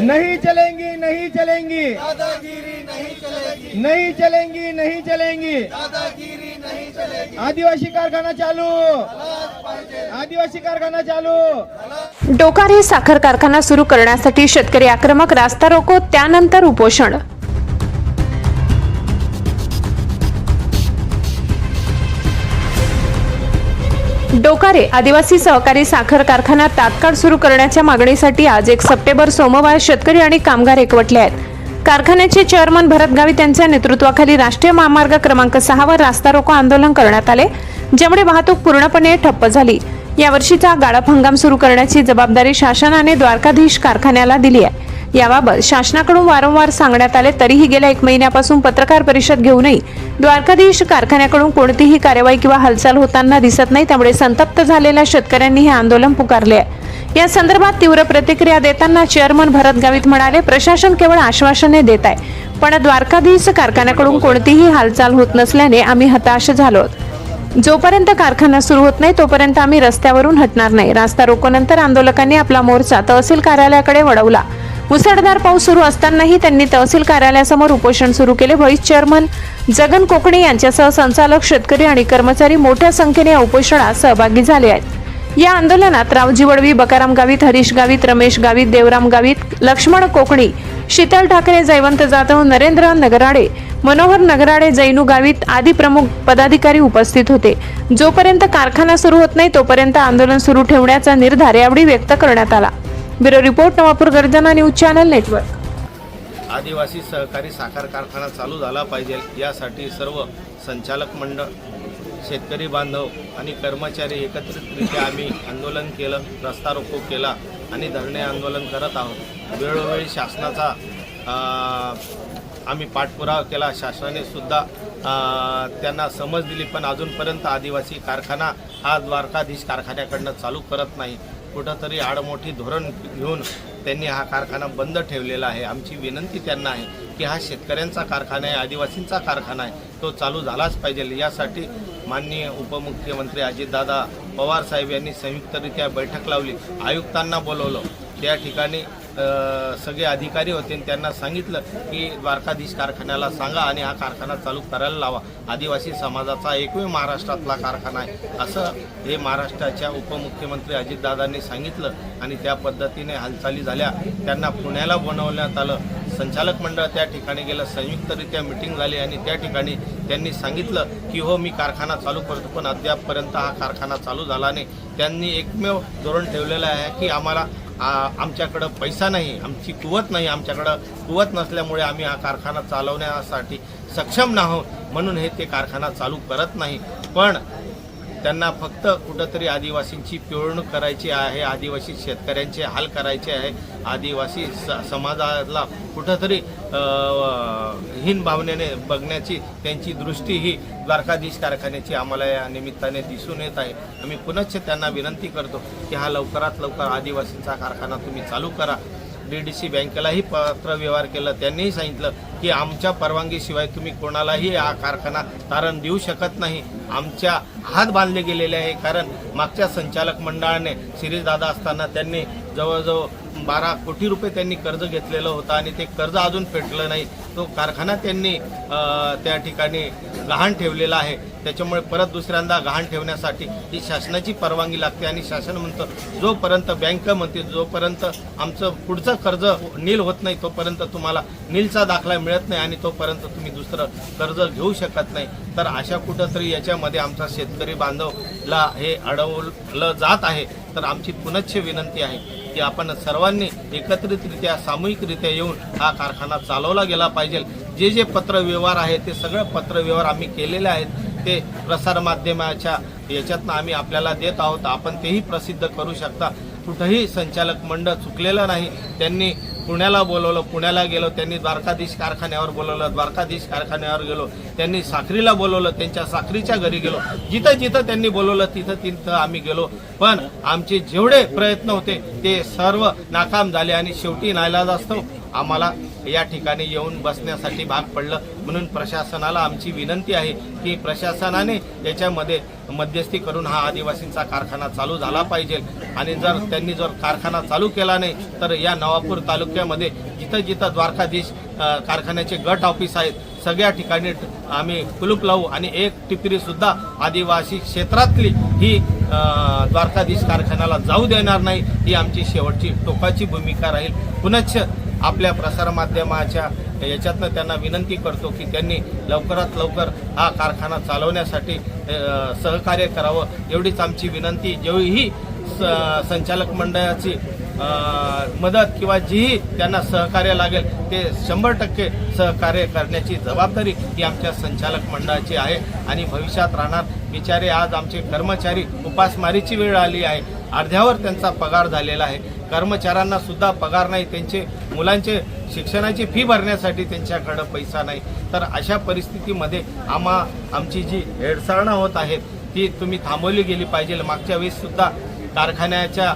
नहीं चलेंगी नहीं चलेंगी। दादागिरी नहीं चलेगी। नहीं चलेंगी नहीं चलेंगी। दादागिरी नहीं चलेगी। आदिवासी कारखाना चालू। आदिवासी कारखाना चालू। डोकारे साखर कारखाना सुरू करण्यासाठी शेतकरी आक्रमक रास्ता रोको त्यानंतर उपोषण. डोकारे आदिवासी सहकारी साखर कारखाना तात्काळ सुरू करण्याच्या मागणीसाठी आज एक सप्टेंबर सोमवार शेतकरी आणि कामगार एकवटले आहेत. कारखान्याचे चेअरमन भरत गावित यांच्या नेतृत्वाखाली राष्ट्रीय महामार्ग क्रमांक सहावर रास्ता रोको आंदोलन करण्यात आले ज्यामुळे वाहतूक पूर्णपणे ठप्प झाली. यावर्षीचा गाळप हंगाम सुरू करण्याची जबाबदारी शासनाने द्वारकाधीश कारखान्याला दिली आहे. याबाबत शासनाकडून वारंवार सांगण्यात आले तरीही गेल्या एक महिन्यापासून पत्रकार परिषद घेऊनही द्वारकाधीश कारखान्याकडून कोणतीही कार्यवाही किंवा हालचाल होताना दिसत नाही त्यामुळे संतप्त झालेल्या शेतकऱ्यांनी हे आंदोलन पुकारले आहे. या संदर्भात तीव्र प्रतिक्रिया देताना चेअरमन भरत गावित म्हणाले प्रशासन केवळ आश्वासने देत आहे पण द्वारकाधीश कारखान्याकडून कोणतीही हालचाल होत नसल्याने आम्ही हताश झालो. आहोत. जोपर्यंत कारखाना सुरू होत नाही तोपर्यंत आम्ही रस्त्यावरून हटणार नाही. रास्ता रोकोनंतर आंदोलकांनी आपला मोर्चा तहसील कार्यालयाकडे वळवला. मुसळधार पाऊस सुरू असतानाही त्यांनी तहसील कार्यालयासमोर उपोषण सुरू केले. व्हाईस चेअरमन जगन कोकणे यांच्यासह संचालक शेतकरी आणि कर्मचारी मोठ्या संख्येने या उपोषणात सहभागी झाले आहेत. या आंदोलनात रावजी वडवी बकाराम गावित हरीश गावित रमेश गावित देवराम गावित लक्ष्मण कोकणी शीतल ठाकरे जयवंत जाधव नरेंद्र नगराडे मनोहर नगराडे जैनू गावित आदी प्रमुख पदाधिकारी उपस्थित होते. जोपर्यंत कारखाना सुरू होत नाही तोपर्यंत आंदोलन सुरू ठेवण्याचा निर्धार यावेळी व्यक्त करण्यात आला. ब्युरो रिपोर्ट नवापूर गर्जना न्यूज चॅनल नेटवर्क. आदिवासी सहकारी साखर कारखाना चालू झाला पाहिजे. यासाठी सर्व संचालक मंडळ शेतकरी बांधव आणि कर्मचारी एकत्रितरित्या आम्ही आंदोलन केलं रस्ता रोको केला आणि धरणे आंदोलन करत आहोत. वेळोवेळी शासनाचा आम्ही पाठपुरावा केला. शासनाने सुद्धा त्यांना समज दिली पण अजूनपर्यंत आदिवासी कारखाना हा द्वारकाधीश कारखान्याकडनं चालू करत नाही. कुठंतरी आडमोठी धोरण घेऊन त्यांनी हा कारखाना बंद ठेवलेला आहे. आमची विनंती त्यांना आहे की हा शेतकऱ्यांचा कारखाना आहे आदिवासींचा कारखाना आहे तो चालू झालाच पाहिजे. यासाठी माननीय उपमुख्यमंत्री अजितदादा पवार साहेब यांनी संयुक्तरित्या बैठक लावली. आयुक्तांना बोलवलं. त्या ठिकाणी सगळे अधिकारी होते आणि त्यांना सांगितलं की द्वारकाधीश कारखान्याला सांगा आणि हा कारखाना चालू करायला लावा. आदिवासी समाजाचा एकमेव महाराष्ट्रातला कारखाना आहे. असं हे महाराष्ट्राच्या उपमुख्यमंत्री अजितदादांनी सांगितलं आणि त्या पद्धतीने हालचाली झाल्या. त्यांना पुण्याला बनवण्यात आलं. संचालक मंडळ त्या ठिकाणी गेलं. संयुक्तरित्या मिटिंग झाली आणि त्या ठिकाणी त्यांनी सांगितलं की हो मी कारखाना चालू करतो पण अद्यापपर्यंत हा कारखाना चालू झाला नाही. त्यांनी एकमेव धोरण ठेवलेलं आहे की आम्हाला आमच्याकडं पैसा नाही आमची कुवत नाही आमच्याकडं कुवत नसल्यामुळे आम्ही हा कारखाना चालवण्यासाठी सक्षम नाहो म्हणून हे ते कारखाना चालू करत नाही. पण त्यांना फक्त कुठंतरी आदिवासींची पिळवणूक करायची आहे आदिवासी शेतकऱ्यांचे हाल करायचे आहे आदिवासी स समाजाला कुठंतरी हीन भावनेने बघण्याची त्यांची दृष्टी ही द्वारकाधीश कारखान्याची आम्हाला या निमित्ताने दिसून येत आहे. आम्ही पुनश्च त्यांना विनंती करतो की हा लवकरात लवकर आदिवासींचा कारखाना तुम्ही चालू करा. डी डी सी बँकेलाही पत्रव्यवहार केलं त्यांनीही सांगितलं की आमच्या परवानगीशिवाय तुम्ही कोणालाही हा कारखाना तारण देऊ शकत नाही. आमच्या हात बांधले गेलेले आहे कारण मागच्या संचालक मंडळाने दादा असताना त्यांनी जवळजवळ बारा कोटी रुपये त्यांनी कर्ज घेतलेलं होतं आणि ते कर्ज अजून फेटलं नाही. तो कारखाना त्यांनी त्या ठिकाणी गहाण ठेवलेला आहे. त्याच्यामुळे परत दुसऱ्यांदा गहाण ठेवण्यासाठी ही शासनाची परवानगी लागते आणि शासन म्हणतं जोपर्यंत बँक म्हणते जोपर्यंत आमचं पुढचं कर्ज नील होत नाही तोपर्यंत तुम्हाला नीलचा दाखला मिळत नाही आणि तोपर्यंत तुम्ही दुसरं कर्ज घेऊ शकत नाही. तर अशा कुठंतरी याच्यामध्ये आमचा शेतकरी बांधवला हे अडवलं जात आहे. तर आमची पुनच्छ विनंती आहे की आपण सर्वांनी एकत्रितरित्या सामूहिकरित्या येऊन हा कारखाना चालवला गेला पाहिजे. जे जे पत्रव्यवहार आहे ते सगळं पत्रव्यवहार आम्ही केलेले आहेत. ते प्रसारमाध्यमाच्या याच्यातनं आम्ही आपल्याला देत आहोत. आपण तेही प्रसिद्ध करू शकता. कुठंही संचालक मंडळ चुकलेलं नाही. त्यांनी पुण्याला बोलवलं पुण्याला गेलो त्यांनी द्वारकाधीश कारखान्यावर बोलवलं द्वारकाधीश कारखान्यावर गेलो त्यांनी साखरीला बोलवलं त्यांच्या साखरीच्या घरी गेलो. जिथं जिथं त्यांनी बोलवलं तिथं तिथं आम्ही गेलो. पण आमचे जेवढे प्रयत्न होते ते सर्व नाकाम झाले आणि शेवटी नाईलाजास्तव आम्हाला या ठिकाणी येऊन बसण्यासाठी भाग पडलं. म्हणून प्रशासनाला आमची विनंती आहे की प्रशासनाने याच्यामध्ये मध्यस्थी करून हा आदिवासींचा कारखाना चालू झाला पाहिजे. आणि जर त्यांनी जर कारखाना चालू केला नाही तर या नवापूर तालुक्यामध्ये जिथं जिथं द्वारकाधीश कारखान्याचे गट ऑफिस आहेत सगळ्या ठिकाणी आम्ही कुलूप लावू आणि एक टिपरी सुद्धा आदिवासी क्षेत्रातली ही द्वारकाधीश कारखान्याला जाऊ देणार नाही ही आमची शेवटची टोकाची भूमिका राहील. पुनश्च आपल्या प्रसारमाध्यमाच्या याच्यातनं त्यांना विनंती करतो की त्यांनी लवकरात लवकर हा कारखाना चालवण्यासाठी सहकार्य करावं. एवढीच आमची विनंती. जेवढीही स- संचालक मंडळाची मदत किंवा जीही त्यांना सहकार्य लागेल ते शंभर टक्के सहकार्य करण्याची जबाबदारी ही आमच्या संचालक मंडळाची आहे. आणि भविष्यात राहणार बिचारे आज आमचे कर्मचारी उपासमारीची वेळ आली आहे. अर्ध्यावर त्यांचा पगार झालेला आहे. कर्मचाऱ्यांना सुद्धा पगार नाही त्यांचे मुलांचे शिक्षणाची फी भरण्यासाठी त्यांच्याकडं पैसा नाही. तर अशा परिस्थितीमध्ये आम्हा आमची जी हेळसाळणं होत आहेत ती तुम्ही थांबवली गेली पाहिजे मागच्या वेळेससुद्धा कारखान्याच्या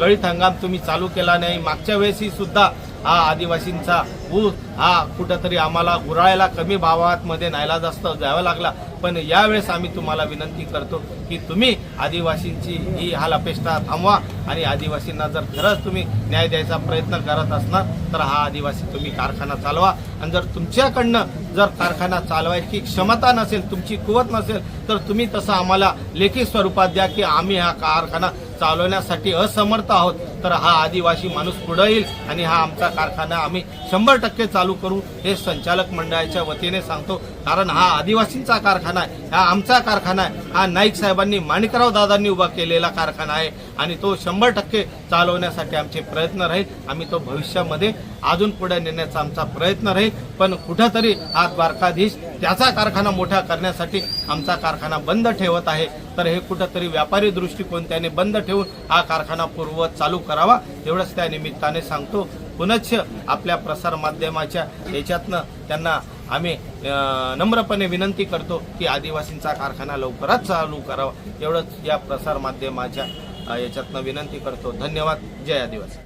गळीत हंगाम तुम्ही चालू केला नाही. मागच्या वेळेसही सुद्धा हा आदिवासींचा ऊस हा कुठंतरी आम्हाला गुराळ्याला कमी भावात मध्ये नायला जास्त द्यावा लागला. पण यावेळेस आम्ही तुम्हाला विनंती करतो की तुम्ही आदिवासींची ही हाल अपेक्षा थांबवा आणि आदिवासींना जर खरंच तुम्ही न्याय द्यायचा प्रयत्न करत असणार तर हा आदिवासी तुम्ही कारखाना चालवा. आणि जर तुमच्याकडनं जर कारखाना चालवायची क्षमता नसेल तुमची कुवत नसेल तर तुम्ही तसं आम्हाला लेखी स्वरूपात द्या की आम्ही हा कारखाना चालवण्यासाठी असमर्थ आहोत. तर हा आदिवासी माणूस पुढे येईल आणि हा आमचा कारखाना आम्ही शंभर टक्के चालू करू हे संचालक मंडळाच्या वतीने सांगतो. कारण हा आदिवासींचा कारखाना आहे हा आमचा कारखाना आहे. हा नाईक साहेबांनी माणिकराव दादांनी उभा केलेला कारखाना आहे आणि तो शंभर टक्के चालवण्यासाठी आमचे प्रयत्न राहील. आम्ही तो भविष्यामध्ये अजून पुढे नेण्याचा आमचा प्रयत्न राहील. पण कुठंतरी हा द्वारकाधीश त्याचा कारखाना मोठा करण्यासाठी आमचा कारखाना बंद ठेवत आहे. तर हे कुठंतरी व्यापारी दृष्टिकोन त्याने बंद ठेवून हा कारखाना पूर्ववत चालू करावा एवढंच त्या निमित्ताने सांगतो. पुनश्च आपल्या प्रसार माध्यमाच्या याच्यातनं त्यांना आम्ही नम्रपणे विनंती करतो की आदिवासींचा कारखाना लवकरच चालू करावा. एवढंच या प्रसार माध्यमाच्या याच्यातनं विनंती करतो. धन्यवाद. जय आदिवासी.